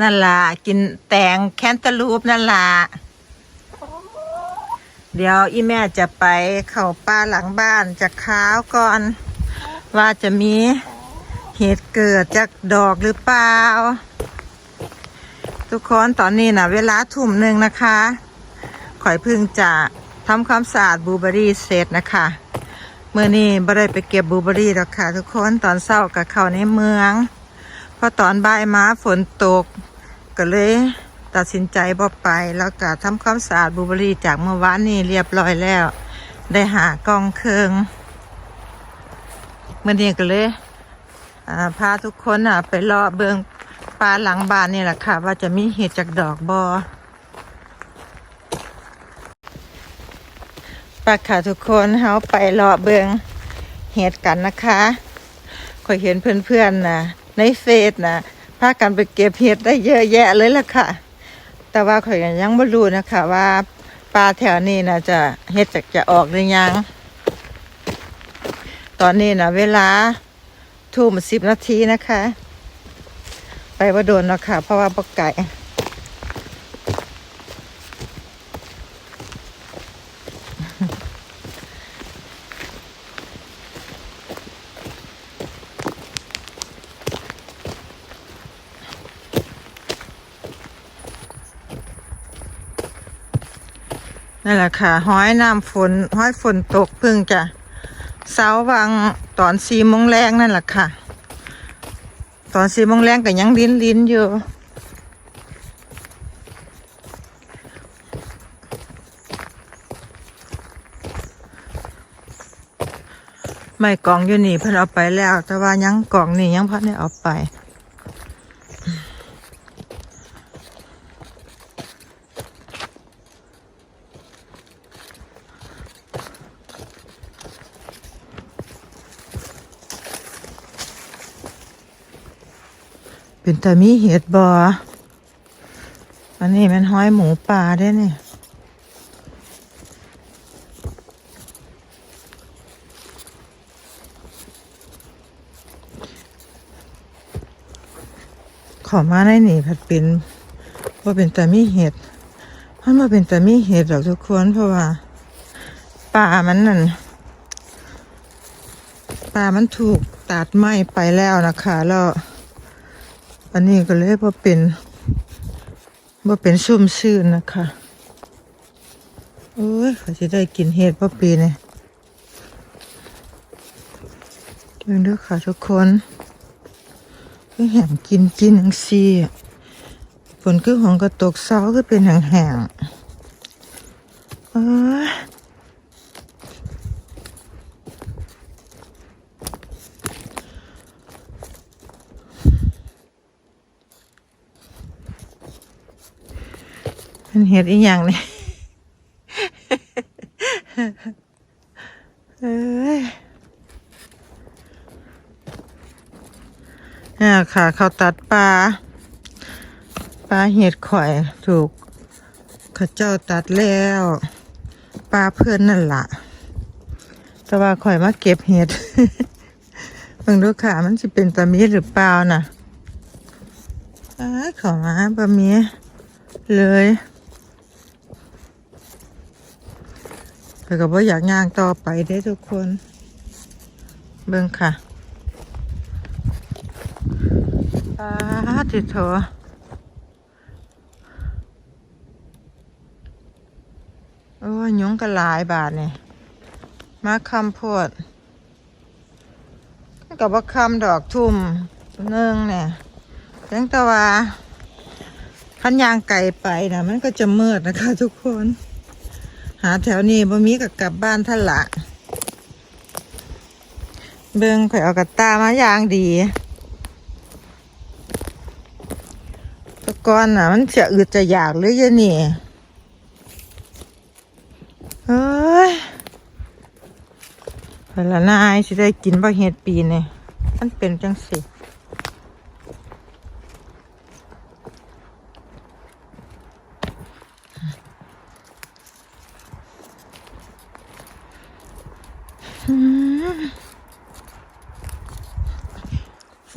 นั่นล่ะกินแตงแคนตาลูปนั่นล่ะเดี๋ยวอีแม่จะไปเข้าป่าหลังบ้านจะค้าวก่อน ว่าจะมีเหตุเกิดจากดอกหรือเปล่า ทุกคนตอนนี้นะเวลาทุ่มหนึ่งนะคะข่อยพึ่งจะทำความสะอาดบลูเบอรี่เสร็จนะคะเมื่อนี้บ่ได้ไปเก็บบลูเบอรี่หรอกค่ะ ทุกคนตอนเช้ากับเขาในเมือง อตอนบ่ายมาฝนตก ก็เลยตัดสินใจบ่ไปแล้วก็ทำความสะอาดบลูเบอรี่จากเมื่อวานนี้เรียบร้อยแล้ว ได้หากองเคืองเมื่อนี้ก็เลยพาทุกคนอะไปเลาะเบิงปลาหลังบ้านนี่แหละค่ะ ว่าจะมีเห็ดจากดอกบอปาค่ะทุกคนเฮาไปเลาะเบิงเห็ดกันนะคะคอยเห็นเพื่อนๆนะ ในเฟซนะพากันไปเก็บเห็ดได้เยอะแยะเลยล่ะค่ะ แต่ว่าข่อยก็ยังไม่รู้นะคะว่าปลาแถวนี้นะจะเห็ดจะจะออกหรือยัง ตอนนี้นะเวลาทุ่มสิบนาทีนะคะ ไปว่าโดนเนาะค่ะ เพราะว่าปกไก่ นั่นแหละค่ะ ห้อยน้ำฝน ห้อยฝนตกเพิ่งจะเสาวังตอนสี่โมงแรงนั่นแหละค่ะ ตอนสี่โมงแรงก็ยังลิ้นลิ้นอยู่ไม่กล่องอยู่นี่เพิ่นเอาไปแล้ว แต่ว่ายังกล่องนี่ยังพันได้เอาไป แต่มีเห็ดบออันนี้มันห้อยหมูป่าได้เนี่ยขอมาในนี่ผัดเป็นว่าเป็นแต่มีเห็ดมันมาเป็นแต่มีเห็ดหรอกทุกคนเพราะว่าป่ามันนั่นป่ามันถูกตัดไม้ไปแล้วนะคะแล้ว อันนี้ก็เลยว่าเป็นว่าเป็นชุ่มชื่นนะคะโอ้ยเขาจะได้กินเห็ดป่ปีเนี่ยเดินด้วยค่ะทุกคนก็แหมกินกินอย่างซีฝนคือของกระตกเสาก็เป็นแห่งเอ้ันเห็ดอีหยังเนี่ยเอ้ยอ่าค่ะ เขาตัดปลาปลาเห็ดข่อยถูกเขาเจ้าตัดแล้วปลาเพื่อนนั่นละแต่ว่าข่อยมาเก็บเห็ดเบิ่งดูค่ะมันจะเป็นตามีหรือเปล่าน่ะอ้ายเขอมาบะมีเลย แต่ก็บ่อยากย่างต่อไปได้ทุกคน เบิ่งค่ะปาติโถโอ้ยยุงก็หลายบาทเนี่ยมาคำโพดกับว่าคำดอกทุ่มเนื่องเนี่ยเพียงแต่ว่าพันยางไก่ไปนะมันก็จะมืดนะคะทุกคน หาแถวนี้บ่มีกับกลับบ้านท่านละเบิ่งข่อยเอากระตามายางดีตะกอนน่ะ มันจะอึดจะอยากหรือยังนี่เฮ้ยไปละนายสิได้กินบ่เฮ็ดปีนี่มันเป็นจังสิ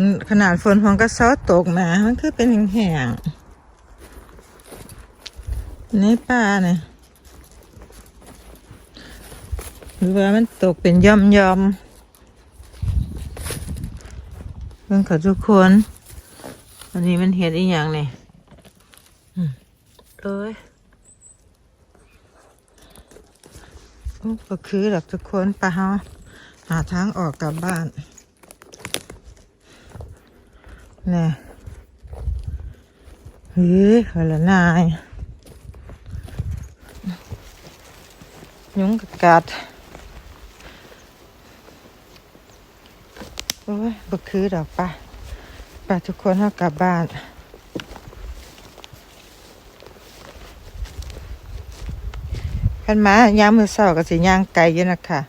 นขนาดฝนของกระซาตกมามันคือเป็นแห้งๆนี่ป่าเนี่ยหรือว่ามันตกเป็นย่อมย่อมๆเพื่อนกับทุกคนอันนี้มันเห็ดอีกอย่างเนี่ยเอ้ยก็คือหลักทุกคนไปเฮาหาทางออกกลับบ้าน น่เฮ้ยเฮละนายยุงกบกัดโอ้ยบ่คือดอกปะปะทุกคนเฮากลับบ้านขันมายามมือเศร้าก็สิย่างไกลอยู่นะคะ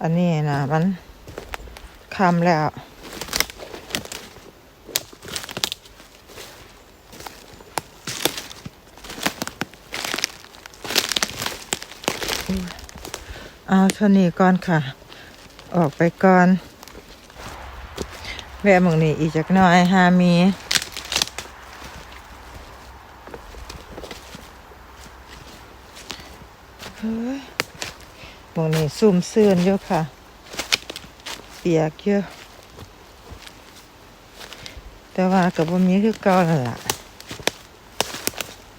อันนี้นะมันคำแล้ว เอาเท่านี้ก่อนค่ะ ออกไปก่อน แวะมองนี้อีกจักหน่อยหามีมองนี้ซุ่มเสื่อนเยอะค่ะ เปียกเยอะ แต่ว่ากับว่ามีคือเก่าแล้วล่ะ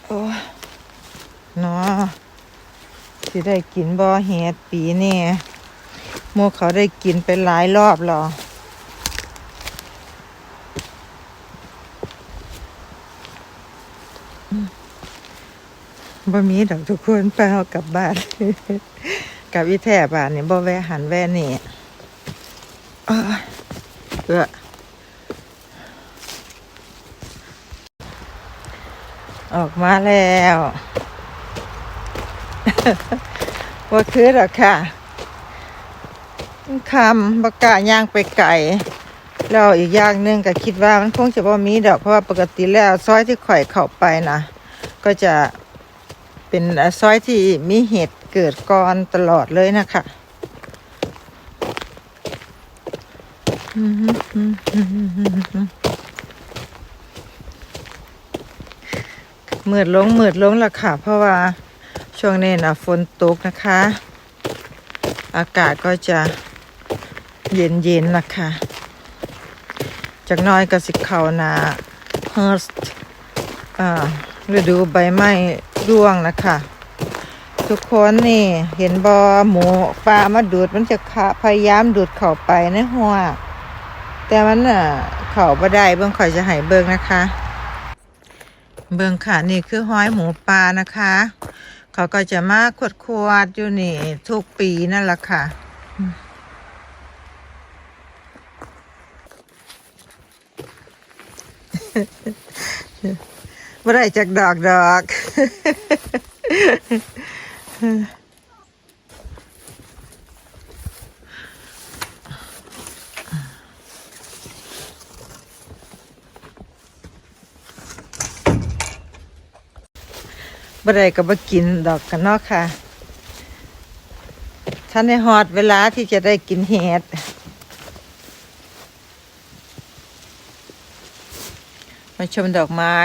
โอ้ยเนาะ สิได้กินบ่อเห็ดปีนี่โมเขาได้กินเป็นหลายรอบหรอบ่มีดอกทุกคนไปเอากลับบ้านกับอีแทบ้านนี่บ่แวะหันแวะนี่เอ้ายเออออกมาแล้ว ว่าคือหรอกค่ะคำประกาศย่างไปไก่แล้วอีกอย่างหนึ่งก็คิดว่ามันคงจะว่ามีดอกเพราะว่าปกติแล้วซอยที่ข่อยเข้าไปนะก็จะเป็นซอยที่มีเห็ดเกิดก่อนตลอดเลยนะคะมืดลงมืดลงละค่ะ เพราะว่า ช่วงนี้นะฝนตกนะคะ อากาศก็จะเย็นเย็นๆนะคะจากน้อยก็สิเขานาเฮิร์สอ่าฤดูใบไม้ร่วงนะคะ ทุกคนนี่เห็นบอหมูปลามาดูดมันจะขาพยายามดูดเข้าไปในหัว แต่มันอะเข้าบ่ได้เบิ่งข่อยจะให้เบิ่งนะคะ เบิ่งค่ะนี่คือห้อยหมูปลานะคะ เขาก็จะมาขวดขวดๆอยู่นี่ทุกปีนั่นแหละค่ะบ่ได้จากดอกดอก บ่ได้ก็บ่กินดอกกันเนาะค่ะท่านในฮอดเวลาที่จะได้กินเห็ดมาชมดอกไม้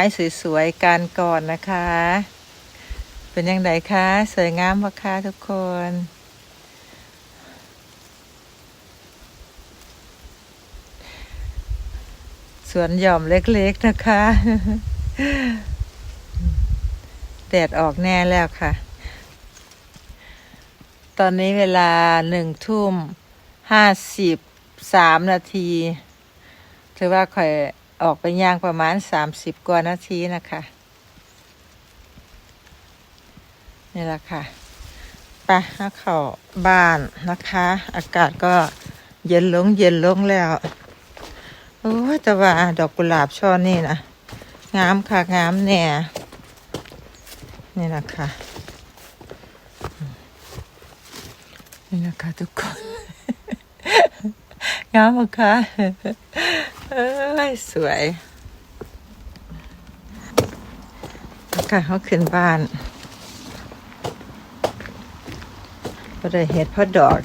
สวยๆกันก่อนนะคะ เป็นยังไงคะ สวยงามปะคะทุกคนสวนหย่อมเล็กๆนะคะ แดดออกแน่แล้วค่ะ ตอนนี้เวลาหนึ่งทุ่มห้าสิบสามนาทีถือว่าค่อยออกไปย่างประมาณสามสิบกว่านาทีนะคะนี่แหละค่ะไปหาเข้าบ้านนะคะ อากาศก็เย็นลงเย็นลงแล้วโอ้แต่ว่าดอกกุหลาบช่อนี่นะงามค่ะงามแน่ นี่นะค่ะ นี่นะค่ะทุกคน งามมากค่ะเอ้ยสวยอากาศเขาขึ้นบ้านก็ได้เห็ดพอดอก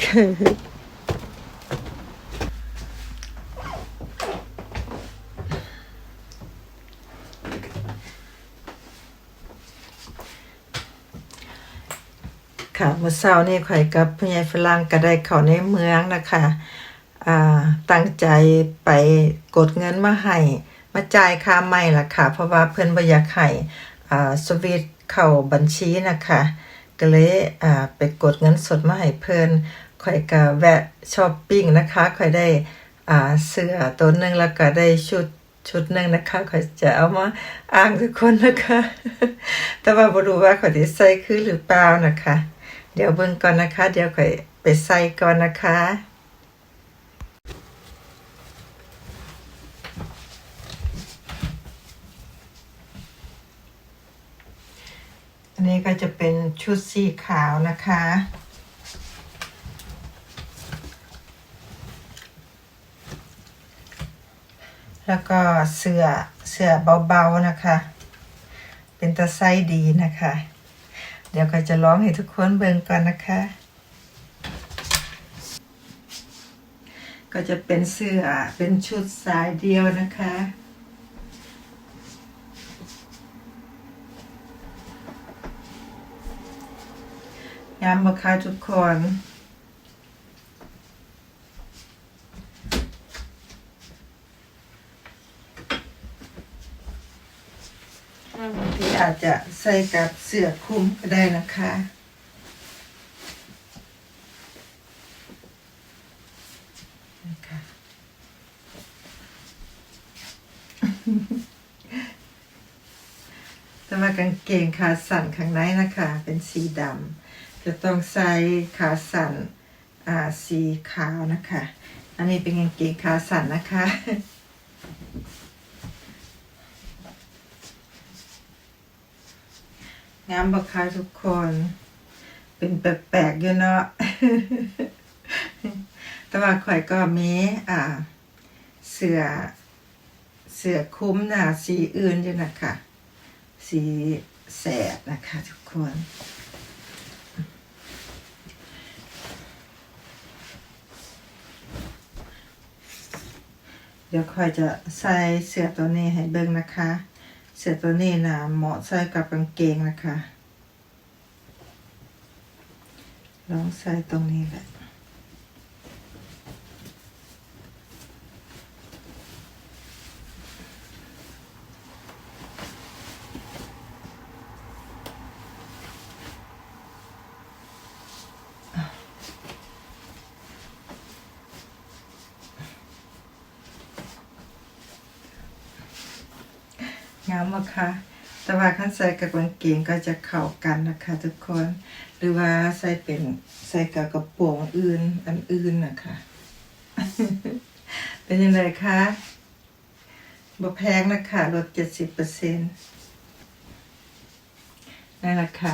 ค่ะเมื่อเช้านี่ข่อยกับพ่อใหญ่ฝรั่งก็ได้เข้าในเมืองนะคะอ่าตั้งใจไปกดเงินมาให้มาจ่ายค่าใหม่ล่ะค่ะ เพราะว่าเพิ่นบ่อยากให้อ่าสวิตเข้าบัญชีนะคะก็เลยอ่าไปกดเงินสดมาให้เพิ่อนข่อยก็แวะช้อปปิ้งนะคะข่อยได้อ่าเสื้อตัวหนึงแล้วก็ได้ชุดชุดหนึงนะคะข่อยจะเอามาอ้างทุกคนนะคะ แต่ว่าบ่รู้ว่าข่อยสิใส่คือหรือเปล่านะคะ เดี๋ยวเบิ่งก่อนนะคะ เดี๋ยวข่อยไปใส่ก่อนนะคะอันนี้ก็จะเป็นชุดสีขาวนะคะ แล้วก็เสื้อเสื้อเบาๆนะคะ เป็นตะไซดีนะคะ เดี๋ยวก็จะร้องให้ทุกคนเบิ่งก่อนนะคะ ก็จะเป็นเสื้อเป็นชุดสายเดียวนะคะ ยามมาค่ะทุกคน บางที อาจจะใส่กับเสื้อคลุมก็ได้นะคะนะคะ แต่ว่ากางเกงขาสั้นข้างในนะคะ เป็นสีดำจะต้องใส่ขาสั้นสีขาวนะคะ อันนี้เป็นกางเกงขาสั้นนะคะ งามบักค่ะทุกคน เป็นแปลกๆอยู่เนาะ แต่ว่าข่อยก็มีอ่า เสือเสือคุ้มหนาสีอื่นอยู่นะคะ สีแสดนะคะทุกคนเดี๋ยวค่อยจะใส่เสื้อตัวนี้ให้เบิ่งนะคะ เสร็จตัวนี้นะเหมาะใส่กับกางเกงนะคะลองใส่ตรงนี้แหละ งามมากค่ะแต่ว่าขั้นใส่กับกางเกงก็จะเข้ากันนะคะ ทุกคน หรือว่าใส่เป็นใส่กับกระโปรงอื่นอันอื่นนะคะ เป็นยังไงคะบ่แพงนะคะลดเจ็ดสิบเปอร์เซ็นต์นั่นแหละค่ะ